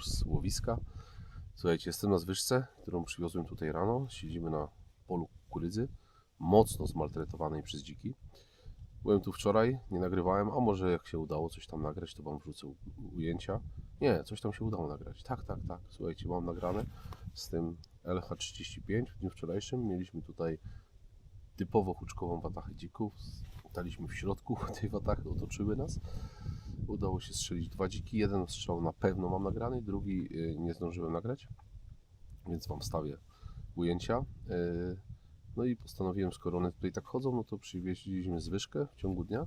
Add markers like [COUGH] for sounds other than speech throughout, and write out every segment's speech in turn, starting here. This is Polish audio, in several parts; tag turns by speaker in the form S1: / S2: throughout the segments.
S1: Już z łowiska. Słuchajcie, jestem na zwyżce, którą przywiozłem tutaj rano. Siedzimy na polu kukurydzy, mocno zmaltretowanej przez dziki. Byłem tu wczoraj, nie nagrywałem, a może jak się udało coś tam nagrać, to Wam wrzucę ujęcia. Nie, coś tam się udało nagrać. Tak, tak, tak. Słuchajcie, mam nagrane z tym LH35 w dniu wczorajszym. Mieliśmy tutaj typowo huczkową watachę dzików. Staliśmy w środku [LAUGHS] tej watachy, otoczyły nas. Udało się strzelić dwa dziki. Jeden strzał na pewno mam nagrany, drugi y, nie zdążyłem nagrać, więc Wam wstawię ujęcia. Y, No i postanowiłem, skoro one tutaj tak chodzą, no to przywieźliśmy zwyżkę w ciągu dnia.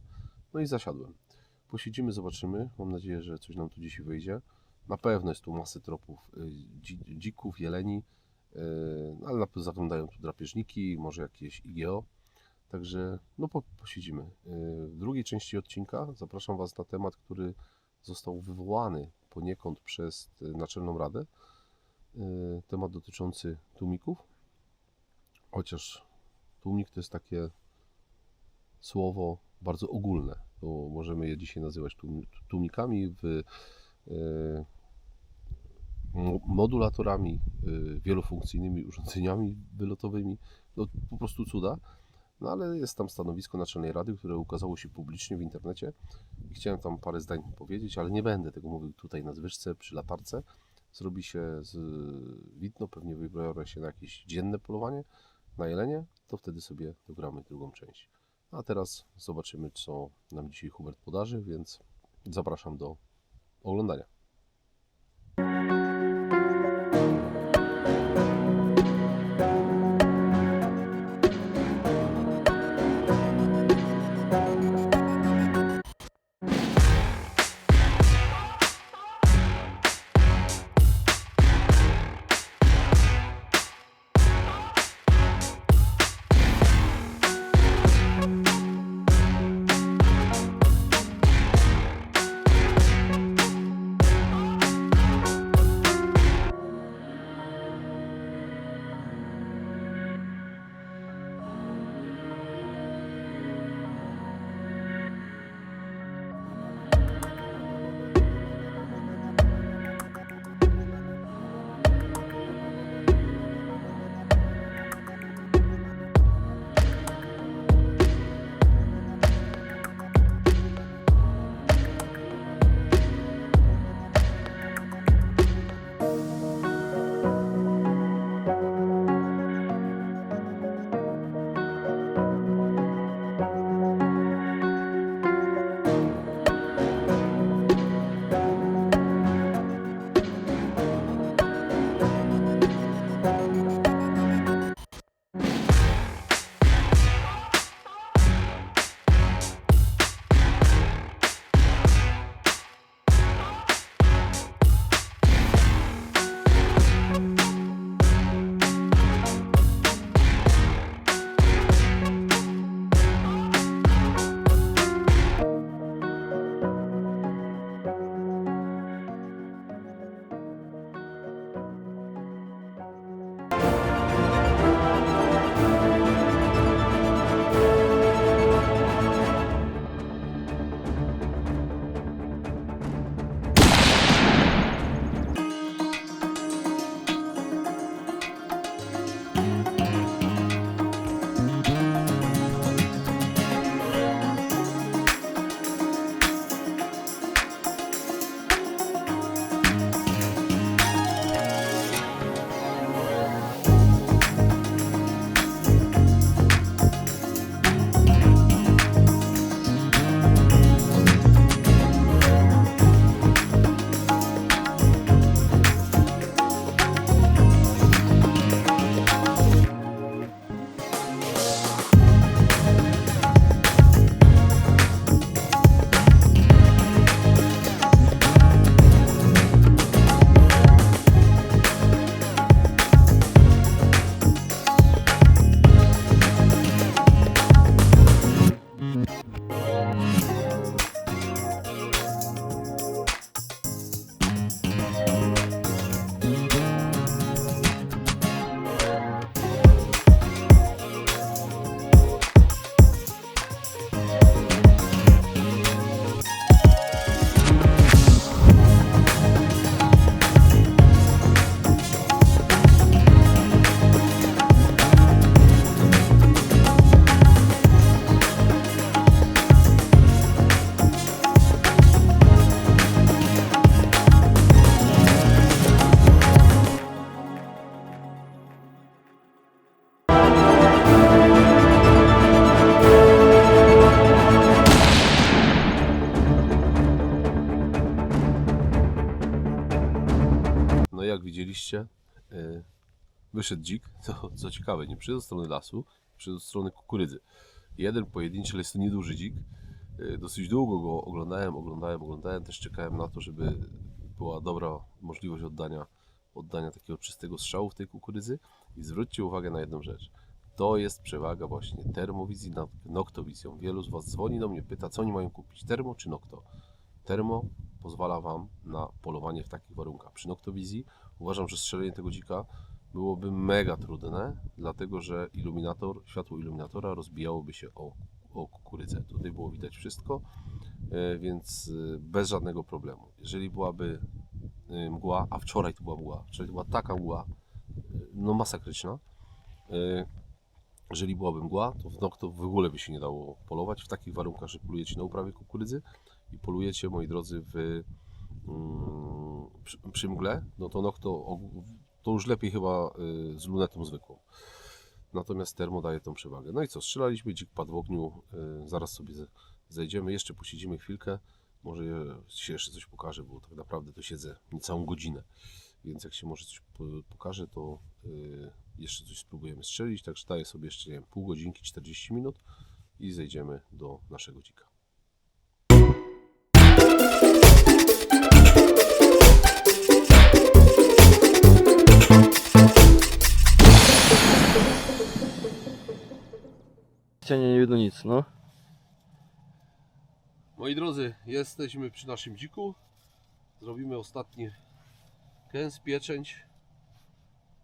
S1: No i zasiadłem. Posiedzimy, zobaczymy. Mam nadzieję, że coś nam tu dzisiaj wyjdzie. Na pewno jest tu masy tropów y, dzi- dzików, jeleni, no ale na pewno zaglądają tu drapieżniki, może jakieś IGO. Także no po, posiedzimy. Y, W drugiej części odcinka zapraszam Was na temat, który został wywołany poniekąd przez y, Naczelną Radę. Y, Temat dotyczący tłumików. Chociaż tłumik to jest takie słowo bardzo ogólne. To możemy je dzisiaj nazywać tłum- tłumikami, w, mo- modulatorami, wielofunkcyjnymi urządzeniami wylotowymi. No, po prostu cuda. No ale jest tam stanowisko Naczelnej Rady, które ukazało się publicznie w internecie i chciałem tam parę zdań powiedzieć, ale nie będę tego mówił tutaj na zwyżce, przy latarce. Zrobi się z widno, pewnie wybiorę się na jakieś dzienne polowanie na jelenie, to wtedy sobie dogramy drugą część. A teraz zobaczymy, co nam dzisiaj Hubert podarzy, więc zapraszam do oglądania. Widzieliście, e, wyszedł dzik, co, co ciekawe, nie przyszedł od strony lasu, przyszedł od strony kukurydzy. Jeden pojedynczy, ale jest to nieduży dzik. E, Dosyć długo go oglądałem, oglądałem, oglądałem. Też czekałem na to, żeby była dobra możliwość oddania, oddania takiego czystego strzału w tej kukurydzy. I zwróćcie uwagę na jedną rzecz. To jest przewaga właśnie termowizji nad noktowizją. Wielu z Was dzwoni do mnie, pyta, co oni mają kupić, termo czy nokto. Termo pozwala Wam na polowanie w takich warunkach. Przy noktowizji uważam, że strzelenie tego dzika byłoby mega trudne, dlatego że iluminator, światło iluminatora rozbijałoby się o, o kukurydzę. Tutaj było widać wszystko, e, więc e, bez żadnego problemu. Jeżeli byłaby e, mgła, a wczoraj to była mgła, wczoraj to była taka mgła, no masakryczna, jeżeli byłaby mgła, to w nokto w ogóle by się nie dało polować w takich warunkach, że polujecie na uprawie kukurydzy i polujecie, moi drodzy, w, przy, przy mgle, no to nokto og- to już lepiej chyba y, z lunetą zwykłą. Natomiast termo daje tą przewagę. No i co, strzelaliśmy, dzik padł w ogniu, y, zaraz sobie ze- zejdziemy, jeszcze posiedzimy chwilkę, może się jeszcze coś pokaże, bo tak naprawdę to siedzę niecałą godzinę, więc jak się może coś po- pokaże, to y, jeszcze coś spróbujemy strzelić, także daję sobie jeszcze nie wiem, pół godzinki, 40 minut i zejdziemy do naszego dzika.
S2: Nie widno nic, no.
S1: Moi drodzy, jesteśmy przy naszym dziku. Zrobimy ostatni kęs, pieczęć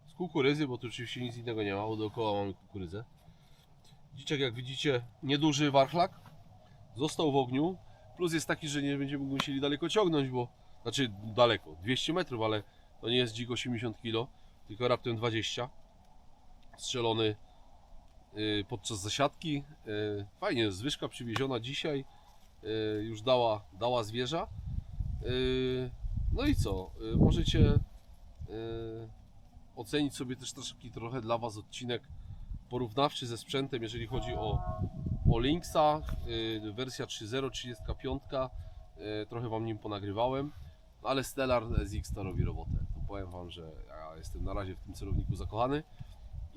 S1: z kukurydzy, bo tu oczywiście nic innego nie ma, bo dookoła mamy kukurydzę. Dziczek, jak widzicie, nieduży warchlak. Został w ogniu. Plus jest taki, że nie będziemy musieli daleko ciągnąć, bo znaczy daleko, 200 metrów, ale to nie jest dzik 80 kg, tylko raptem 20. Strzelony podczas zasiadki. Y, Fajnie, zwyżka przywieziona dzisiaj. y, Już dała, dała zwierza. Y, No i co? Y, Możecie y, ocenić sobie też taki trochę dla Was odcinek porównawczy ze sprzętem, jeżeli chodzi o, o Linksa, y, wersja 3.0, 35. y, Trochę Wam nim ponagrywałem, ale Stellar SX to robi robotę. To powiem Wam, że ja jestem na razie w tym celowniku zakochany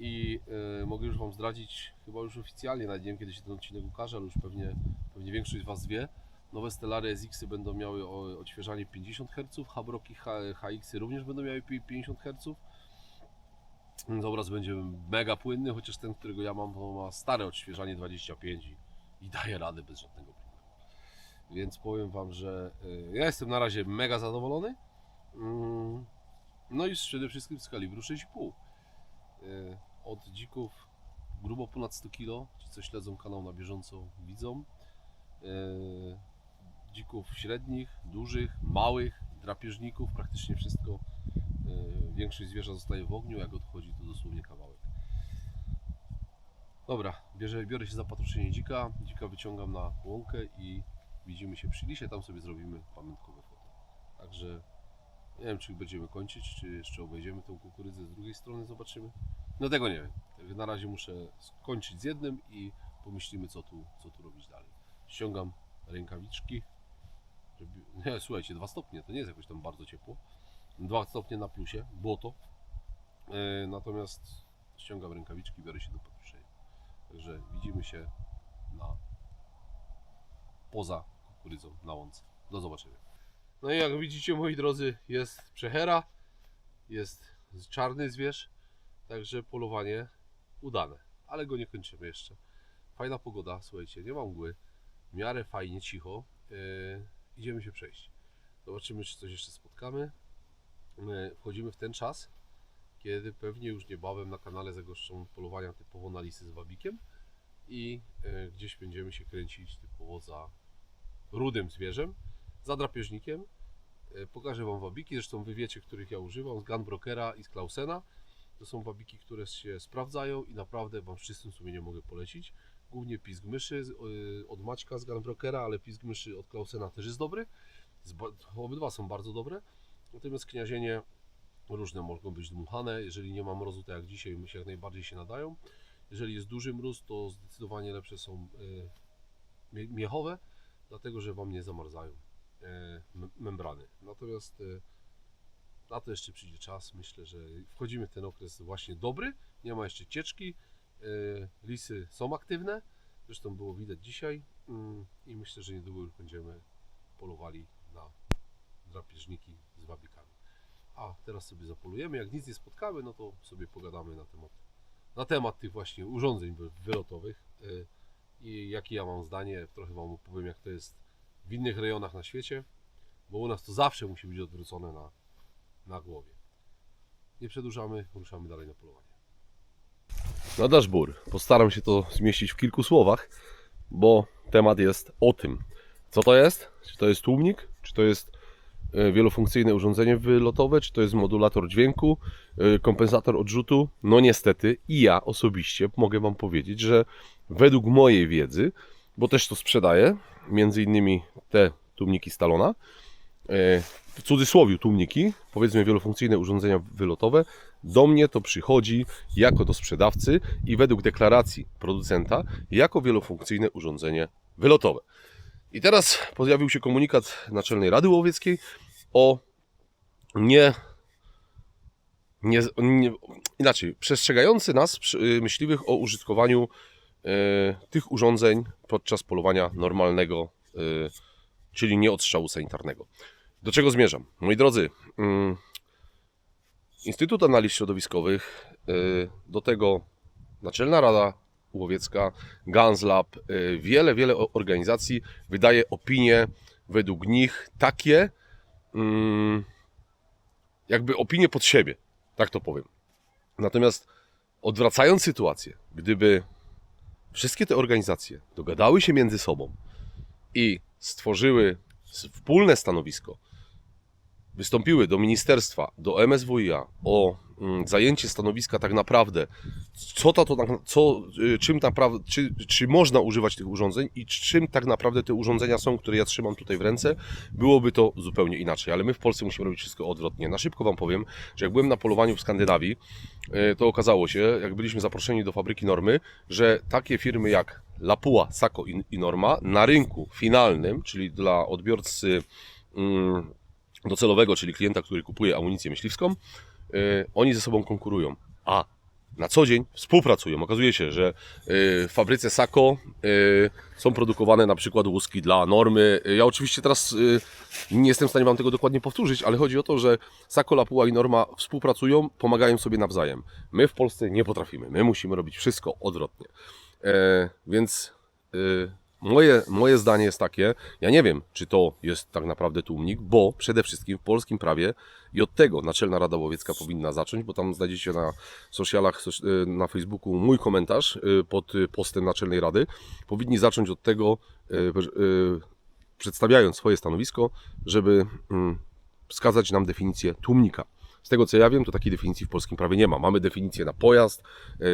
S1: i y, mogę już Wam zdradzić, chyba już oficjalnie, nawet nie wiem kiedy się ten odcinek ukaże, ale już pewnie, pewnie większość z Was wie. Nowe Stellary SX będą miały odświeżanie 50 Hz, Habroki HX również będą miały pi- 50 Hz. Obraz będzie mega płynny, chociaż ten, którego ja mam, ma stare odświeżanie 25 i, daje radę bez żadnego problemu. Więc powiem Wam, że y, ja jestem na razie mega zadowolony. Mm, No i przede wszystkim z kalibru 6,5. Y, Od dzików grubo ponad 100 kg. Ci, co śledzą kanał na bieżąco, widzą. Y, Dzików średnich, dużych, małych, drapieżników, praktycznie wszystko. Y, Większość zwierza zostaje w ogniu, jak odchodzi to dosłownie kawałek. Dobra, bierze, biorę się za patroszenie dzika. Dzika wyciągam na łąkę i widzimy się przy lisie. Tam sobie zrobimy pamiątkowe foto. Także nie wiem, czy będziemy kończyć, czy jeszcze obejdziemy tą kukurydzę z drugiej strony, zobaczymy. No tego nie wiem. Na razie muszę skończyć z jednym i pomyślimy, co tu, co tu robić dalej. Ściągam rękawiczki. Żeby... [LAUGHS] Nie, słuchajcie, 2 stopnie, to nie jest jakoś tam bardzo ciepło. 2 stopnie na plusie, błoto. E, natomiast ściągam rękawiczki, biorę się do podpuszczenia. Także widzimy się na poza kukurydzą na łące. Do zobaczenia. No i jak widzicie moi drodzy jest przechera, jest czarny zwierz, także polowanie udane, ale go nie kończymy jeszcze. Fajna pogoda, słuchajcie, nie ma mgły, w miarę fajnie, cicho. Yy, idziemy się przejść. Zobaczymy czy coś jeszcze spotkamy. Yy, wchodzimy w ten czas, kiedy pewnie już niebawem na kanale zagoszczą polowania typowo na lisy z wabikiem i yy, gdzieś będziemy się kręcić typowo za rudym zwierzem, za drapieżnikiem. E, Pokażę Wam wabiki, zresztą Wy wiecie, których ja używam, z Gunbrokera i z Klausena. To są wabiki, które się sprawdzają i naprawdę Wam czystym sumieniem mogę polecić. Głównie pisk myszy y, od Maćka z Gunbrokera, ale pisk myszy od Klausena też jest dobry. Obydwa są bardzo dobre. Natomiast kniazienie różne mogą być dmuchane. Jeżeli nie ma mrozu, tak jak dzisiaj, my się jak najbardziej się nadają. Jeżeli jest duży mróz, to zdecydowanie lepsze są y, mie- miechowe, dlatego że Wam nie zamarzają mem- membrany. Natomiast Na to jeszcze przyjdzie czas. Myślę, że wchodzimy w ten okres właśnie dobry. Nie ma jeszcze cieczki. E, Lisy są aktywne. Zresztą było widać dzisiaj. Mm, I myślę, że niedługo już będziemy polowali na drapieżniki z wabikami. A teraz sobie zapolujemy. Jak nic nie spotkamy, no to sobie pogadamy na temat, na temat tych właśnie urządzeń wy- wylotowych. E, I jakie ja mam zdanie. Trochę Wam opowiem, jak to jest w innych rejonach na świecie. Bo u nas to zawsze musi być odwrócone na, na głowie. Nie przedłużamy, ruszamy dalej na polowanie. Nadasz bór. Postaram się to zmieścić w kilku słowach, bo temat jest o tym. Co to jest? Czy to jest tłumnik? Czy to jest e, wielofunkcyjne urządzenie wylotowe? Czy to jest modulator dźwięku? e, Kompensator odrzutu? No niestety i ja osobiście mogę Wam powiedzieć, że według mojej wiedzy, bo też to sprzedaję, między innymi te tłumniki Stalona, w cudzysłowie tłumniki, powiedzmy wielofunkcyjne urządzenia wylotowe, do mnie to przychodzi jako do sprzedawcy i według deklaracji producenta jako wielofunkcyjne urządzenie wylotowe. I teraz pojawił się komunikat Naczelnej Rady Łowieckiej o nie, nie, nie inaczej, przestrzegający nas y, myśliwych o użytkowaniu e, tych urządzeń podczas polowania normalnego, e, czyli nie odstrzału sanitarnego. Do czego zmierzam? Moi drodzy, mm, Instytut Analiz Środowiskowych, y, do tego Naczelna Rada Łowiecka, GANSLab, y, wiele, wiele organizacji wydaje opinie według nich takie, mm, jakby opinie pod siebie, tak to powiem. Natomiast odwracając sytuację, gdyby wszystkie te organizacje dogadały się między sobą i stworzyły wspólne stanowisko, wystąpiły do ministerstwa, do MSWiA o mm, zajęcie stanowiska tak naprawdę, co to, to tak- co, y, czym naprawdę, czy, czy można używać tych urządzeń i czym tak naprawdę te urządzenia są, które ja trzymam tutaj w ręce, byłoby to zupełnie inaczej. Ale my w Polsce musimy robić wszystko odwrotnie. Na szybko Wam powiem, że jak byłem na polowaniu w Skandynawii, y, to okazało się, jak byliśmy zaproszeni do fabryki Normy, że takie firmy jak Lapua, Sako i, i Norma na rynku finalnym, czyli dla odbiorcy mm, docelowego, czyli klienta, który kupuje amunicję myśliwską, y, oni ze sobą konkurują. A na co dzień współpracują. Okazuje się, że y, w fabryce Sako y, są produkowane na przykład łuski dla normy. Ja oczywiście teraz nie jestem w stanie Wam tego dokładnie powtórzyć, ale chodzi o to, że Sako, Lapuła i Norma współpracują, pomagają sobie nawzajem. My w Polsce nie potrafimy. My musimy robić wszystko odwrotnie. E, więc moje, moje zdanie jest takie, ja nie wiem, czy to jest tak naprawdę tłumnik, bo przede wszystkim w polskim prawie i od tego Naczelna Rada Łowiecka powinna zacząć, bo tam znajdziecie na socialach, soc- y, na Facebooku mój komentarz y, pod y, postem Naczelnej Rady. Powinni zacząć od tego, przedstawiając swoje stanowisko, żeby mm, wskazać nam definicję tłumnika. Z tego co ja wiem, to takiej definicji w polskim prawie nie ma. Mamy definicję na pojazd yy,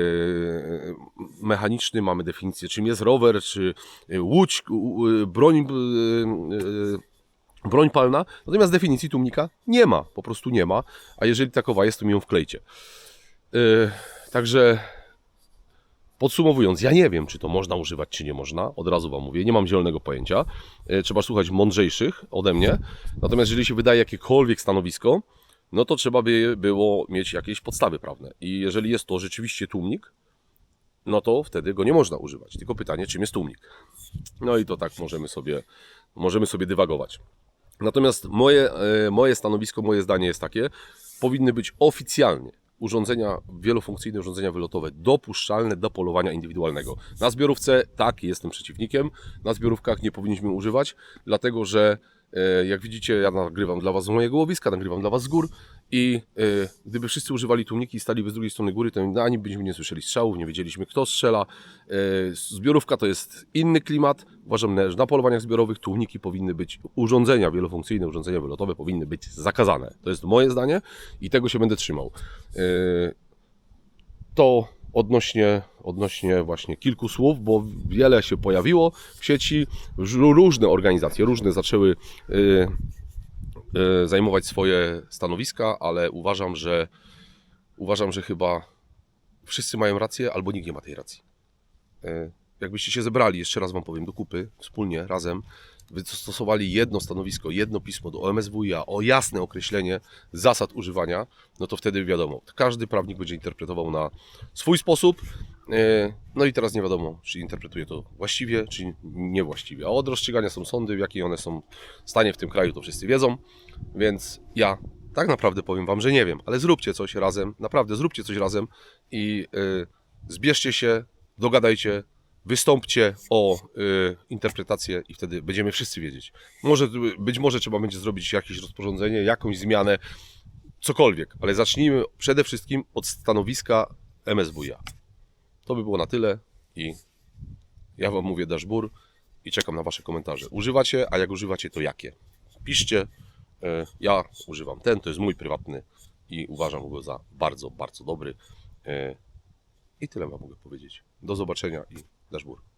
S1: mechaniczny, mamy definicję czym jest rower, czy yy, łódź, yy, broń, yy, broń palna. Natomiast definicji tłumnika nie ma, po prostu nie ma. A jeżeli takowa jest, to mi ją wklejcie. Yy, także Podsumowując, ja nie wiem, czy to można używać, czy nie można. Od razu Wam mówię, nie mam zielonego pojęcia. E, Trzeba słuchać mądrzejszych ode mnie. Natomiast jeżeli się wydaje jakiekolwiek stanowisko, no to trzeba by było mieć jakieś podstawy prawne. I jeżeli jest to rzeczywiście tłumnik, no to wtedy go nie można używać. Tylko pytanie, czym jest tłumnik. No i to tak możemy sobie, możemy sobie dywagować. Natomiast moje, e, moje stanowisko, moje zdanie jest takie, powinny być oficjalnie urządzenia, wielofunkcyjne urządzenia wylotowe dopuszczalne do polowania indywidualnego. Na zbiorówce tak, jestem przeciwnikiem, na zbiorówkach nie powinniśmy używać, dlatego że jak widzicie, ja nagrywam dla Was z mojego łowiska, nagrywam dla Was z gór i e, gdyby wszyscy używali tłumniki i staliby z drugiej strony góry, to ani byśmy nie słyszeli strzałów, nie wiedzieliśmy kto strzela. E, Zbiorówka to jest inny klimat. Uważam, że na polowaniach zbiorowych tłumniki powinny być, urządzenia wielofunkcyjne, urządzenia wylotowe powinny być zakazane. To jest moje zdanie i tego się będę trzymał. E, To odnośnie, odnośnie właśnie kilku słów, bo wiele się pojawiło w sieci, różne organizacje, różne zaczęły e, e, zajmować swoje stanowiska, ale uważam, że uważam, że chyba wszyscy mają rację, albo nikt nie ma tej racji. E, Jakbyście się zebrali, jeszcze raz Wam powiem, do kupy, wspólnie, razem, wystosowali jedno stanowisko, jedno pismo do OMSWiA o jasne określenie zasad używania, no to wtedy wiadomo, każdy prawnik będzie interpretował na swój sposób. E, No i teraz nie wiadomo, czy interpretuje to właściwie, czy niewłaściwie. A od rozstrzygania są sądy, w jakiej one są stanie w tym kraju, to wszyscy wiedzą. Więc ja tak naprawdę powiem Wam, że nie wiem, ale zróbcie coś razem, naprawdę zróbcie coś razem i y, zbierzcie się, dogadajcie, wystąpcie o y, interpretację i wtedy będziemy wszyscy wiedzieć. Może, być może trzeba będzie zrobić jakieś rozporządzenie, jakąś zmianę, cokolwiek, ale zacznijmy przede wszystkim od stanowiska MSWiA. To by było na tyle i ja Wam mówię dashbur i czekam na Wasze komentarze. Używacie, a jak używacie, to jakie? Piszcie. E, Ja używam ten, to jest mój prywatny i uważam go za bardzo, bardzo dobry. E, I tyle Wam mogę powiedzieć. Do zobaczenia i d'Esburg.